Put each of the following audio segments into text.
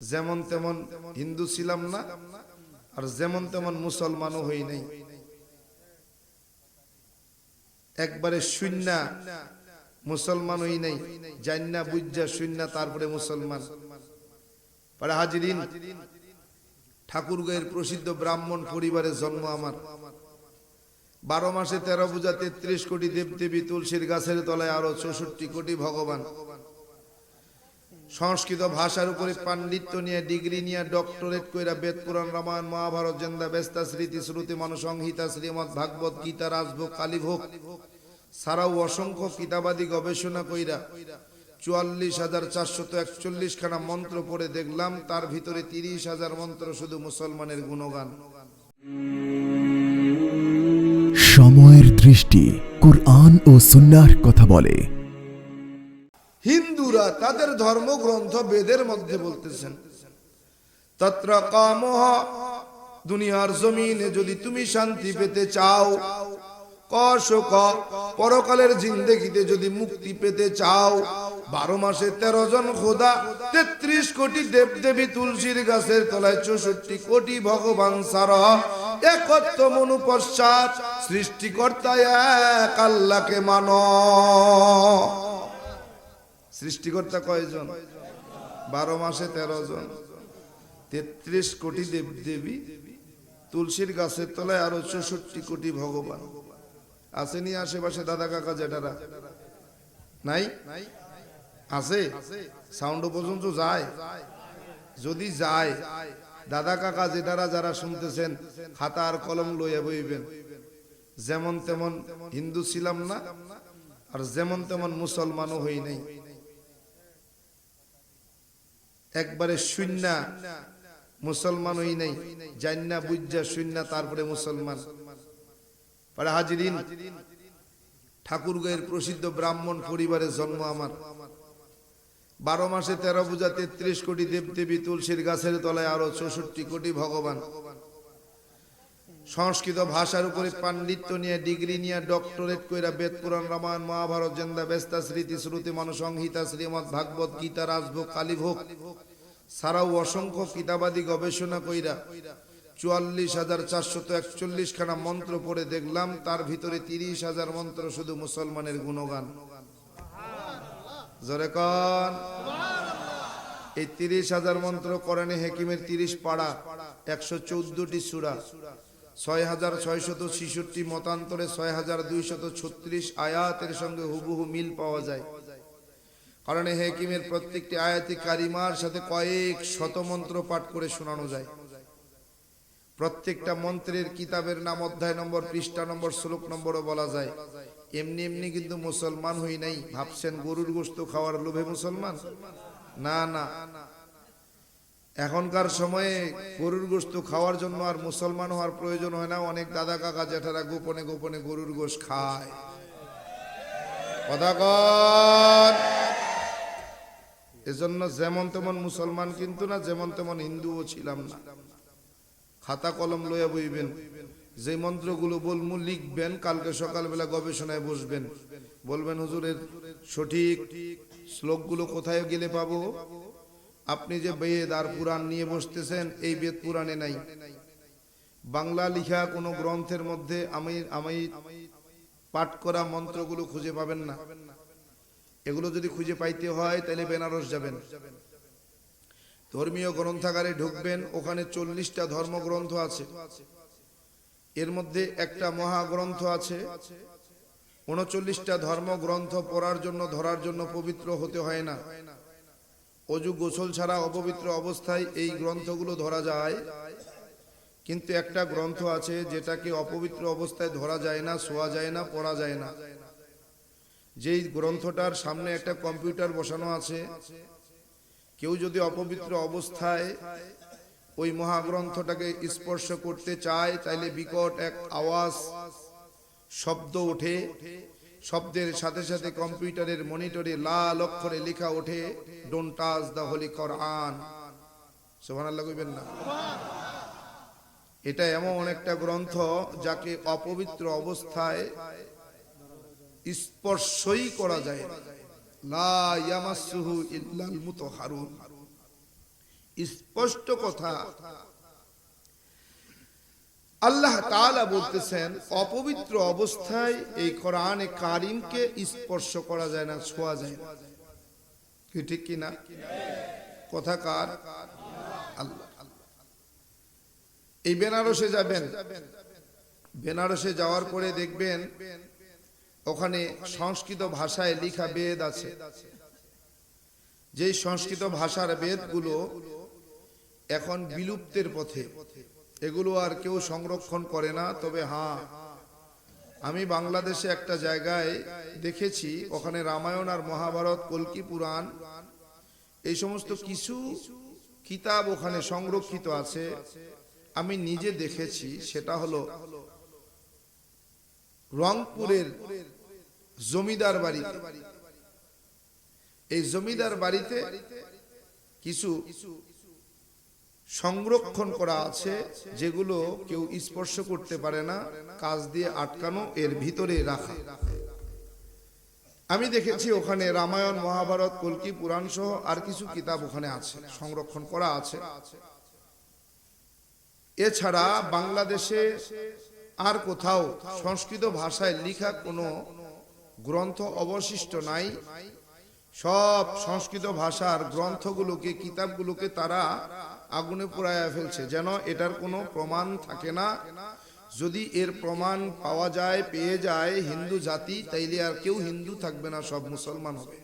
যেমন তেমন হিন্দু ছিলাম না, আর যেমন তেমন মুসলমানও হই নাই। একবারে শূন্য মুসলমান হই নাই জান্না বুজ্জা শূন্য তারপরে মুসলমান। পরে হাজিরিন, ঠাকুরগাঁয়ের প্রসিদ্ধ ব্রাহ্মণ পরিবারের জন্ম আমার। বারো মাসে তেরো পূজা তেত্রিশ কোটি দেবদেবী তুলসীর গাছের তলায় আরও চৌষট্টি কোটি ভগবান। সংস্কৃত ভাষার উপরে পাণ্ডিত্য নিয়ে ডিগ্রি নিয়ে ডক্টরেট কইরা বেদ পুরাণ রামায়ণ, মহাভারত, জেন্দা, বেস্তা, স্মৃতি, শ্রুতি, মানসংহিতা, শ্রীমদ ভাগবত গীতা, রাজভোগ, কালীভোগ ছাড়াও অসংখ্য কিতাবাদি গবেষণা কইরা চুয়াল্লিশ হাজার চারশত একচল্লিশ খানা মন্ত্র পড়ে দেখলাম, তার ভিতরে তিরিশ হাজার মন্ত্র শুধু মুসলমানের গুণগান। সময়ের দৃষ্টি কুরআন ও সুন্নাহর কথা বলে। হিন্দুরা তাদের ধর্মগ্রন্থ বেদের মধ্যে বলতেছেন। দুনিয়ার জমিনে যদি তুমি শান্তি পেতে চাও কশক পরকালের জিন্দেগিতে যদি মুক্তি পেতে চাও, বারো মাসে তেরো জন খোদা, তেত্রিশ কোটি দেব দেবী তুলসীর গাছের তলায় চৌষট্টি কোটি ভগবান সার একত্র মনু পশ্চাৎ সৃষ্টিকর্তা এক আল্লাহকে মানো। সৃষ্টিকর্তা কয়জন? বারো মাসে তেরো জন। তেত্রিশ কোটি দেব, দেবী। তুলসীর গাছের তলায় আরও চৌষট্টি কোটি ভগবান। আসেনি আশেপাশে দাদা কাকা জেঠারা? নাই? আছে? সাউন্ড পর্যন্ত যায়। যদি যায়, দাদা কাকা জেঠারা যারা শুনতেছেন খাতা আর কলম লইয়া বইবেন। যেমন তেমন হিন্দু ছিলাম না, আর যেমন তেমন মুসলমানও হই নাই। একবারে শূন্য মুসলমান হই নাই। জান্না বুজ্জা শূন্য তারপরে মুসলমান। পরে হাজিরিন, ঠাকুরগাঁয়ের প্রসিদ্ধ ব্রাহ্মণ পরিবারের জন্ম আমার। বারো মাসে তেরো পূজা তেত্রিশ কোটি দেবদেবী তুলসীর গাছের তলায় আরও চৌষট্টি কোটি ভগবান। সংস্কৃত ভাষার উপরে পাণ্ডিত্য নিয়ে ডিগ্রি নিয়ে ডক্টরেট কইরা বেদ পুরাণ রামায়ণ, মহাভারত, জেন্দা, বেস্তা, স্মৃতি, শ্রুতি, মানসংহিতা শ্রীমদ ভাগবত গীতা, রাজভোগ, কালীভোগ ছাড়াও অসংখ্য কিতাবাদি গবেষণা কইরা চুয়াল্লিশ হাজার চারশত একচল্লিশ খানা মন্ত্র পড়ে দেখলাম, তার ভিতরে তিরিশ হাজার মন্ত্র শুধু মুসলমানের গুণগান। জোরে এই তিরিশ হাজার মন্ত্র করেনে হেকিমের তিরিশ পাড়া, একশো চৌদ্দটি সুরা। ছয় হাজার ছয়শত ছিষট্টি মতান্তরে ছয় হাজার দুইশত ছত্রিশ আয়াতের সঙ্গে হুবহু মিল পাওয়া যায়। কারণ হেকিমের প্রত্যেকটি আয়াতি কারিমার সাথে কয়েক শত মন্ত্র পাঠ করে শোনানো যায়। প্রত্যেকটা মন্ত্রের কিতাবের নাম অধ্যায় নম্বর, পৃষ্ঠা নম্বর, শ্লোক নম্বরও বলা যায়। এমনি এমনি কিন্তু মুসলমান হই নাই। ভাবছেন গরুর গোস্ত খাওয়ার লোভে মুসলমান? না না। এখনকার সময়ে গরুর গোস্ত খাওয়ার জন্য আর মুসলমান হওয়ার প্রয়োজন হয় না। অনেক দাদা কাকা জেঠারা গোপনে গোপনে গরুর গোশ খায়। কথা এজন্য যেমন তেমন মুসলমান কিন্তু না, যেমন তেমন হিন্দুও ছিলাম না। খাতা কলম লইয়া বইবেন। যে মন্ত্রগুলো বলমু লিখবেন, কালকে সকালবেলা গবেষণায় বসবেন। বলবেন, হুজুরের সঠিক শ্লোকগুলো কোথায় গেলে পাবো? আপনি যে বেদ আর পুরাণ নিয়ে বসতেছেন, এই বেদ পুরাণে নাই। বাংলা লিখা কোনো গ্রন্থের মধ্যে আমি আমি পাঠ করা মন্ত্রগুলো খুঁজে পাবেন না। এগুলো যদি খুঁজে পাইতে হয়, তাহলে বেনারস যাবেন। ধর্মীয় গ্রন্থাগারে ঢুকবেন, ওখানে চল্লিশটা ধর্মগ্রন্থ আছে। এর মধ্যে একটা মহাগ্রন্থ আছে। উনচল্লিশটা ধর্মগ্রন্থ পড়ার জন্য, ধরার জন্য পবিত্র হতে হয় না। অজু গোসল ছাড়া অপবিত্র অবস্থায় এই গ্রন্থগুলো ধরা যায়। কিন্তু একটা গ্রন্থ আছে যেটাকে অপবিত্র অবস্থায় ধরা যায় না, শোয়া যায় না, পড়া যায় না। যেই গ্রন্থটার সামনে একটা কম্পিউটার বসানো আছে, কেউ যদি অপবিত্র অবস্থায় ওই মহাগ্রন্থটাকে স্পর্শ করতে চায়, তাইলে বিকট এক আওয়াজ, শব্দ ওঠে। শব্দের সাথে সাথে কম্পিউটারের মনিটরে লাল অক্ষরে লেখা ওঠে ডোন্ট টাচ দ্য হোলি সুবহানাল্লাহ কইবেন না। এটা এমন একটা গ্রন্থ যাকে অপবিত্র অবস্থায় স্পর্শই করা যায় লা স্পষ্ট কথা আল্লাহ তাআলা বলতেছেন, অপবিত্র অবস্থায় এই কোরআনে কারিমকে স্পর্শ করা যায় না, ছোঁয়া যায় না। কি ঠিক কি না? কথা কার? আল্লাহ। এই বেনারসে যাবেন। বেনারসে যাওয়ার পরে দেখবেন, ওখানে সংস্কৃত ভাষায় লিখা বেদ আছে। যেই সংস্কৃত ভাষার বেদগুলো এখন বিলুপ্তের পথে। এগুলো আর কেউ সংরক্ষণ করে না, তবে হ্যাঁ আমি বাংলাদেশে একটা জায়গায় দেখেছি, ওখানে রামায়ণ আর মহাভারত, কল্কি পুরাণ, এই সমস্ত কিছু কিতাব ওখানে সংরক্ষিত আছে, আমি নিজে দেখেছি, সেটা হলো রংপুরের জমিদার বাড়ি। এই জমিদার বাড়িতে কিছু সংরক্ষণ করা আছে, যেগুলো কেউ স্পর্শ করতে পারে না, কাজ দিয়ে আটকানো, এর ভিতরে রাখা। আমি দেখেছি ওখানে রামায়ণ, মহাভারত, কল্কি, পুরাণ সহ আর কিছু কিতাব ওখানে আছে, সংরক্ষণ করা আছে। এছাড়া বাংলাদেশে আর কোথাও সংস্কৃত ভাষায় লেখা কোনো গ্রন্থ অবশিষ্ট নাই। সব সংস্কৃত ভাষার গ্রন্থগুলোকে, কিতাবগুলোকে তারা আগুনে পোড়াইয়া ফেলছে। যেন এটার কোনো প্রমাণ থাকে না। যদি এর প্রমাণ পাওয়া যায়, পেয়ে যায় হিন্দু জাতি, তাইলে আর কেউ হিন্দু থাকবে না, সব মুসলমান হবে।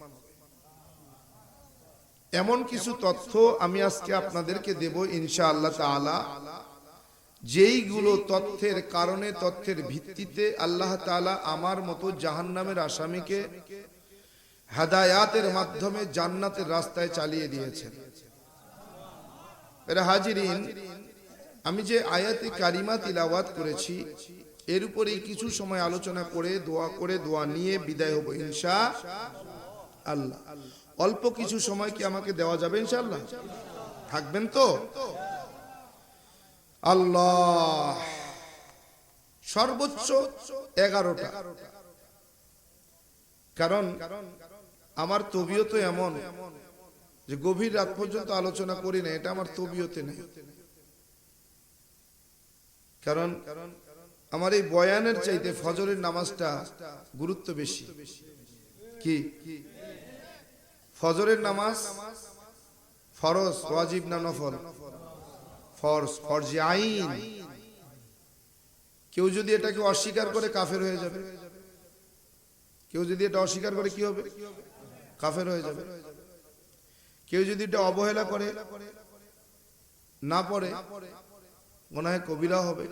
এমন কিছু তথ্য আমি আজকে আপনাদেরকে দেব ইনশা আল্লাহ তাআলা। যেইগুলো তথ্যের কারণে, তথ্যের ভিত্তিতে আল্লাহ তাআলা আমার মতো জাহান্নামের আসামিকে হেদায়াতের মাধ্যমে জান্নাতের রাস্তায় চালিয়ে দিয়েছেন। আমি যে আয়াতে কারিমা তিলাওয়াত করেছি, এর উপরে কিছু সময় আলোচনা করে, দোয়া করে, দোয়া নিয়ে বিদায় হব ইনশা আল্লাহ অল্প কিছু সময় কি আমাকে দেওয়া যাবে, ইনশাআল্লাহ? থাকবেন তো? আল্লাহ, সর্বোচ্চ এগারোটা। কারণ, আমার তবিয়ত এমন যে গভীর রাত পর্যন্ত আলোচনা করি না, এটা আমার তবিয়তে নেই। কারণ আমার এই বয়ানের চাইতে ফজরের নামাজটা গুরুত্ব বেশি। কি? ফজরের নামাজ ফরজ, ওয়াজিব না নফল? ফরজ, ফরজে আইন। কেউ যদি এটাকে অস্বীকার করে কাফের হয়ে যাবে। কেউ যদি এটা অস্বীকার করে কি হবে? কাফের হয়ে যাবে। কেউ যদি এটা অবহেলা করে, না পড়ে, মনে হয় কবিরা হবে।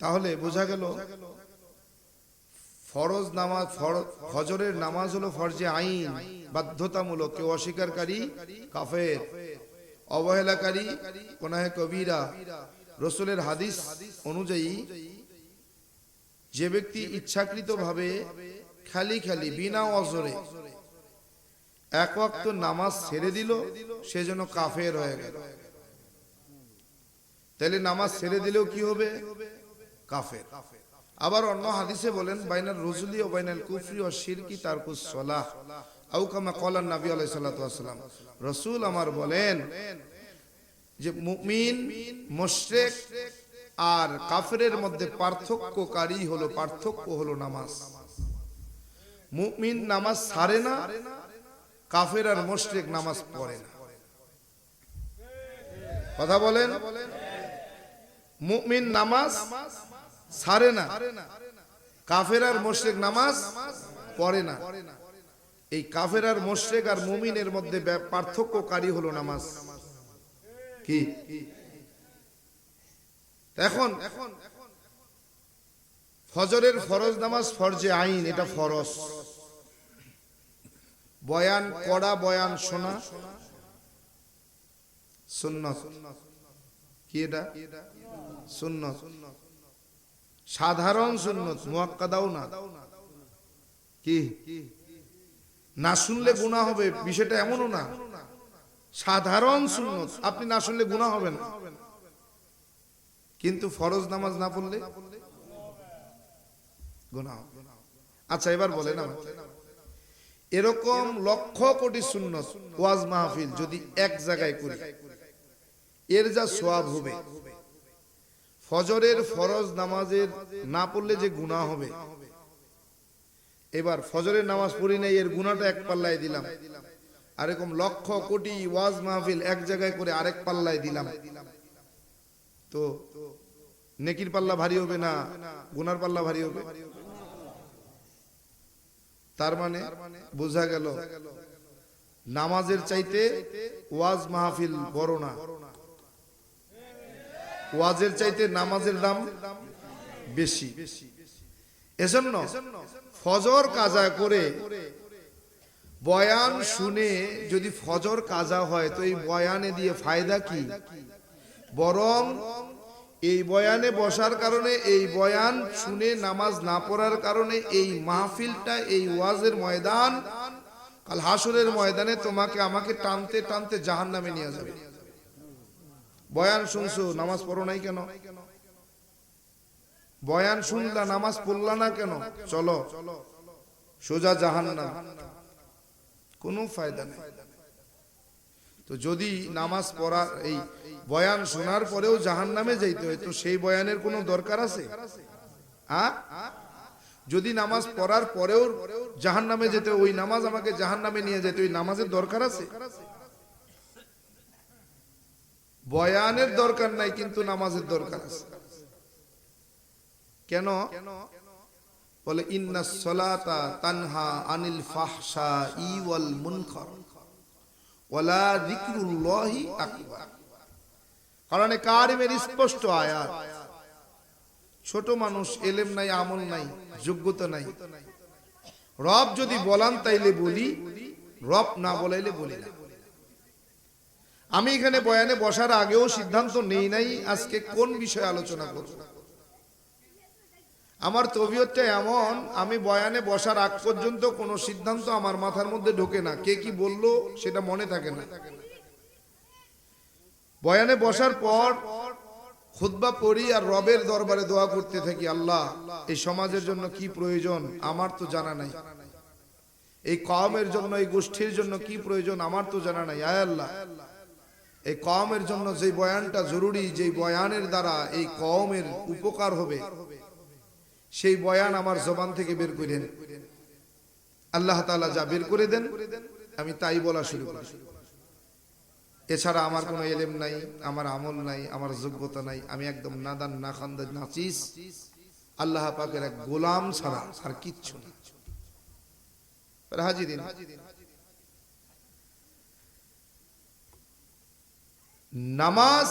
তাহলে বোঝা গেল, ফরজ নামাজ ফজরের নামাজ হলো ফরজে আইন, বাধ্যতামূলক, কেউ অস্বীকারী, কাফের। অবহেলাকারী কোনাহে কবিরা। রসুলের হাদিস অনুযায়ী, যে ব্যক্তি ইচ্ছাকৃতভাবে খালি খালি, বিনা অজরে। এক ওয়াক্ত নামাজ ছেড়ে দিল, সে যেন কাফের হয়ে গেল। তাহলে নামাজ ছেড়ে দিলেও কি হবে? কাফের। আবার অন্য হাদিসে বলেন, বাইনাল রজুলি ও বাইনাল কুফরি ও শিরকি তারকুস সলাহ। আউ কামা কলান নবী ওয়াসাল্লাম রাসূল আমার বলেন যে, মুমিন, মুশরিক আর কাফেরের মধ্যে পার্থক্যকারী হলো, পার্থক্য হলো নামাজ। মুমিন নামাজ ছাড়ে না, কাফের আর মুশরিক নামাজ পড়ে না। কথা বলেন? মুমিন নামাজ ছাড়ে না, কাফের আর মুশরিক নামাজ পড়ে না। এই কাফের আর মুশরিক আর মুমিনের মধ্যে পার্থক্যকারী হলো নামাজ। কি? এখন এখন ফজরের ফরজ নামাজ ফরজে আইন, এটা ফরজ। বয়ান কড়া বয়ান, শোনা। সুন্নত। কি এটা? সুন্নত। সাধারণ সুন্নত, মুয়াক্কাদাও না। কি? না শুনলে গুনাহ হবে, বিষয়টা এমনও না। সাধারণ সুন্নত, আপনি না শুনলে গুনাহ হবে না। কিন্তু ফরজ নামাজ না পড়লে আচ্ছা এবার বলেন আমাকে। এরকম লক্ষ কোটি সুন্নত, ওয়াজ মাহফিল যদি এক জায়গায় করি, এর যা সোয়াব হবে, ফজরের ফরজ নামাজের না পড়লে যে গুনাহ হবে, এবার ফজরের নামাজ পড়ি নাই, এর গুনাহটা এক পাল্লায় দিলাম, আর এরকম লক্ষ কোটি ওয়াজ মাহফিল এক জায়গায় করে আরেক পাল্লায় দিলাম, তো নেকির পাল্লা ভারী হবে না, গুনার পাল্লা ভারী হবে। তার মানে বোঝা গেল, নামাজের চাইতে ওয়াজ মাহফিল বড় না। ওয়াজের চাইতে নামাজের দাম বেশি। এজন্য ফজর কাজা করে বয়ান শুনে যদি ফজর কাজা হয়, তো এই বয়ানে দিয়ে ফায়দা কি? বরং এই বয়ানে বসার কারণে, এই বয়ান শুনে নামাজ না পড়ার কারণে, এই মাহফিলটা, এই ওয়াজের ময়দান, কাল হাসুরের ময়দানে তোমাকে আমাকে টানতে টানতে জাহান নামে নিয়ে যাবে। বয়ান শুনছো, নামাজ পড়ো নাই কেন? বয়ান শুনলা, নামাজ পড়লা না কেন? চলো, সোজা জাহান নাম কোনো ফায়দা নেই। তো যদি নামাজ পড়া এই বয়ান শোনার পরেও জাহান নামে যাইতে হয়, তো সেই বয়ানের কোনো দরকার আছে? আ যদি নামাজ পড়ার পরেও জাহান নামে যেতে ওই নামাজ আমাকে জাহান নামে নিয়ে যেতে ওই নামাজের দরকার আছে? বয়ানের দরকার নাই, কিন্তু নামাজের দরকার আছে। কেন? বলে ইন্না সলাতা তানহা আনিল ফাহশা ই ওয়াল মুনকার। কারণ কারিমের স্পষ্ট আয়াত, ছোট মানুষ এলেম নাই, আমল নাই, যোগ্যতা নাই। রব যদি বলান তাইলে বলি, রব না বলাইলে বলি না। আমি এখানে বয়ানে বসার আগেও সিদ্ধান্ত নেই নাই, আজকে কোন বিষয়ে আলোচনা করব? আমার তবিয়তটা এমন, আমি বয়ানে বসার আগ পর্যন্ত কোনো সিদ্ধান্ত আমার মাথার মধ্যে ঢোকে না। কে কি বলল সেটা মনে থাকে না। বয়ানে বসার পর খুতবা পড়ি আর রবের দরবারে দোয়া করতে থাকি, আল্লাহ, এই সমাজের জন্য কি প্রয়োজন? আমার তো জানা নাই। এই কমের জন্য, এই গোষ্ঠীর জন্য কি প্রয়োজন? আমার তো জানা নাই, আয় আল্লাহ। এই কমের জন্য যে বয়ানটা জরুরি যে বয়ানের দ্বারা এই কমের উপকার হবে সেই বয়ান আমার জবান থেকে বের করে দেন। আল্লাহ তাআলা যা বের করে দেন, আমি তাই বলা শুরু করি। এছাড়া আমার কোনো এলেম নাই, আমার আমল নাই, আমার যোগ্যতা নাই, আমি একদম নাদান না খান্দা নাচিস। আল্লাহ পাকের এক গোলাম ছাড়া আর কিচ্ছু না। হাজি দিন নামাজ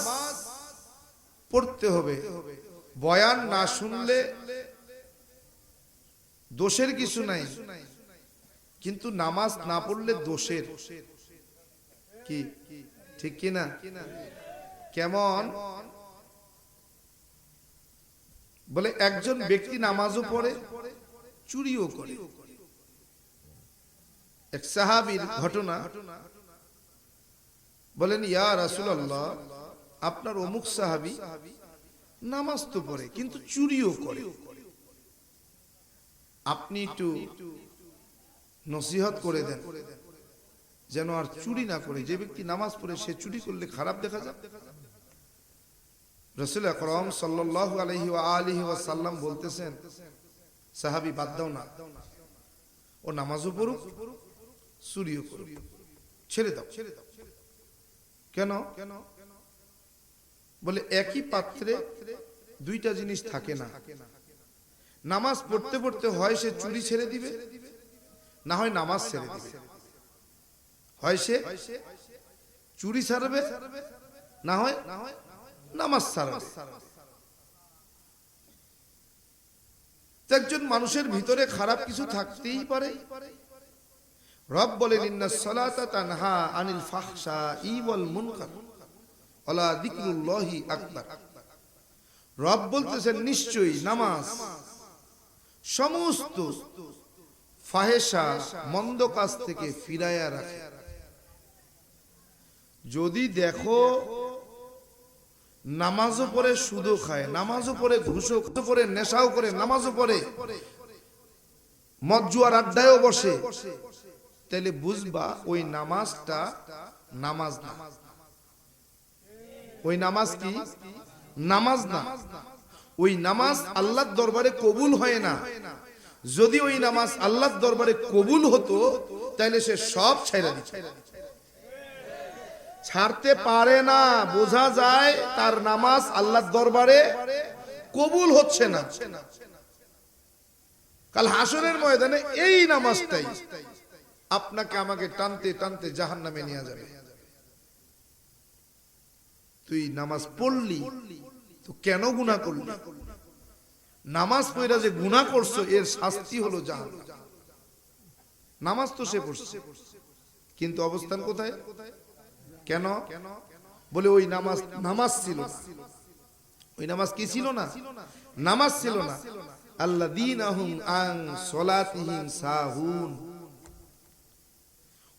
পড়তে হবে। বয়ান না শুনলে দোষের কিছু নাই। কিন্তু নামাজ না পড়লে দোষের। কি? ঠিক কি না? কেমন? বলে একজন ব্যক্তি নামাজও পড়ে, চুরিও করে। এক সাহাবীর ঘটনা। বলেন, ইয়া রাসূলুল্লাহ, আপনার অমুক সাহাবী নামাজ তো পড়ে, কিন্তু চুরিও করে। আপনি একটু নসিহত করে দেন, যেন আর চুরি না করে। যে ব্যক্তি নামাজ পড়ে, সে চুরি করলে খারাপ দেখা যায় রসুল আকরম সাল্লাহ আলহি আলহি ওয়াসাল্লাম বলতেছেন, সাহাবি বাদ দাও না। ও নামাজও পড়ুক, চুরিও করুক। ছেড়ে দাও। ছেড়ে দাও কেন কেন? বলে একই পাত্রে দুইটা জিনিস থাকে না। নামাজ পড়তে পড়তে হয় সে চুরি ছেড়ে দিবে? না হয় নামাজ ছেড়ে দিবে। হয় সে চুরি ছাড়বে? না হয় নামাজ ছাড়বে। একজন মানুষের ভিতরে খারাপ কিছু থাকতেই পারে। রব বলেন ইন্না আনিল ফাহশা রব বলতেছেন, নিশ্চয়ই নামাজ সমস্ত ফাহেসা মন্দ কাজ থেকে ফিরাইয়া রাখে। যদি দেখো নামাজও পড়ে সুদও খায়, নামাজও পড়ে ঘুষও পড়ে নেশাও করে, নামাজও পড়ে, মদ জুয়ার আড্ডায়ও বসে, তাহলে বুঝবা ওই নামাজটা নামাজ না। ওই নামাজ কি? নামাজ না। ওই নামাজ আল্লাহর দরবারে কবুল হয় না। যদি ওই নামাজ আল্লাহর দরবারে কবুল হতো তাহলে সে সব ছেড়ে দিত। ছাড়তে পারে না, বোঝা যায় তার নামাজ আল্লাহর দরবারে কবুল হচ্ছে না। কাল হাসরের ময়দানে এই নামাজটাই আপনাকে আমাকে টানতে টানতে জাহান নামে নিয়ে যাবে। তুই নামাজ পড়লি তো কেন গুণা করলি? নামাজ পড়া যে গুণা করছ, এর শাস্তি হলো জাহান। নামাজ তো সে পড়ছে। কিন্তু অবস্থান কোথায়? কেন? বলে ওই নামাজ নামাজ ছিল ওই নামাজ কি ছিল না? নামাজ ছিল না। আল্লাহ দিন আহুম আং সলাতিহিম সাহুন।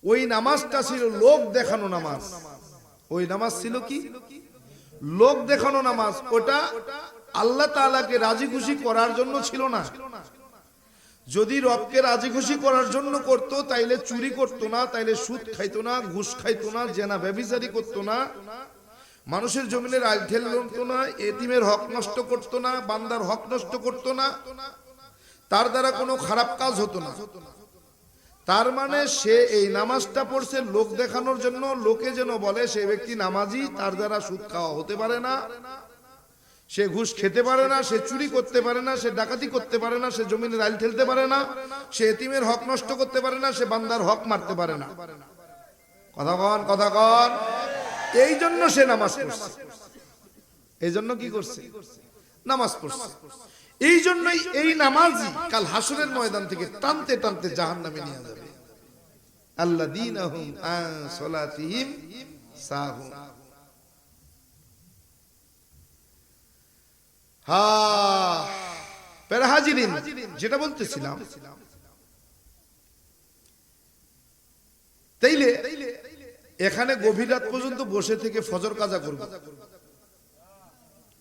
ওই নামাজটা ছিল লোক দেখানো নামাজ। ওই নামাজ ছিল কি? লোক দেখানো নামাজ, ওটা আল্লাহ তাআলাকে রাজি খুশি করার জন্য ছিল না। যদি রবকে রাজি খুশি করার জন্য করতো, তাইলে চুরি করতো না, তাইলে সুদ খাইতো না, ঘুষ খাইতো না, জেনা ব্যভিচারি করতো না, মানুষের জমিনের আইল ঠেল লড়তো না, এতিমের হক নষ্ট করতো না, বান্দার হক নষ্ট করতো না, তার দ্বারা কোনো খারাপ কাজ হতো না। তার মানে সে এই নামাজটা পড়ছে লোক দেখানোর জন্য, লোকে যেন বলে সে ব্যক্তি নামাজি, তার দ্বারা সুদ খাওয়া হতে পারে না। সে ঘুষ খেতে পারে না, সে চুরি করতে পারে না, সে ডাকাতি করতে পারে না, সে জমিনের রাইল ঠেলতে পারে না, সে এতিমের হক নষ্ট করতে পারে না, সে বান্দার হক মারতে পারে না। কথা কন কথা কন। এই জন্য সে নামাজ পড়ছে। এই জন্য কি করছে? নামাজ পড়ছে। এই জন্যই এই নামাজই কাল হাসরের ময়দান থেকে টানতে টানতে জাহান নামে নিয়ে যাবে। আল্লাহ দিন যেটা বলতেছিলাম। তাইলে এখানে গভীর রাত পর্যন্ত বসে থেকে ফজর কাজা করব।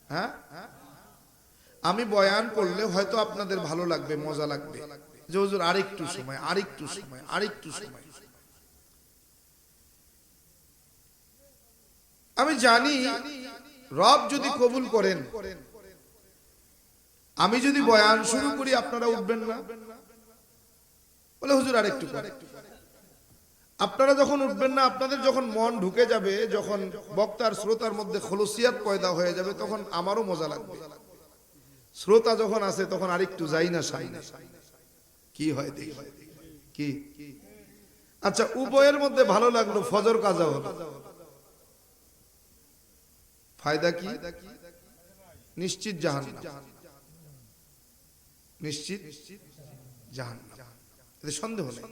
হ্যাঁ? আমি বয়ান করলে হয়তো আপনাদের ভালো লাগবে, মজা লাগবে। যে হুজুর, আরেকটু সময় আরেকটু সময় আরেকটু সময়। আমি জানি রব যদি কবুল করেন, আমি যদি বয়ান শুরু করি, আপনারা উঠবেন না। বলে, হুজুর, আরেকটু আপনারা যখন উঠবেন না, আপনাদের যখন মন ঢুকে যাবে, যখন বক্তার, শ্রোতার মধ্যে খলসিয়াত পয়দা হয়ে যাবে, তখন আমারও মজা লাগবে। শ্রোতা যখন আছে, তখন আরেকটু যাই না, সাই না। কি হয় দেখি। কি? আচ্ছা উভয়ের মধ্যে ভালো লাগল, ফজর কাজা হলো। ফায়দা কি? নিশ্চিত জাহান নিশ্চিত জাহান সন্দেহ নেই।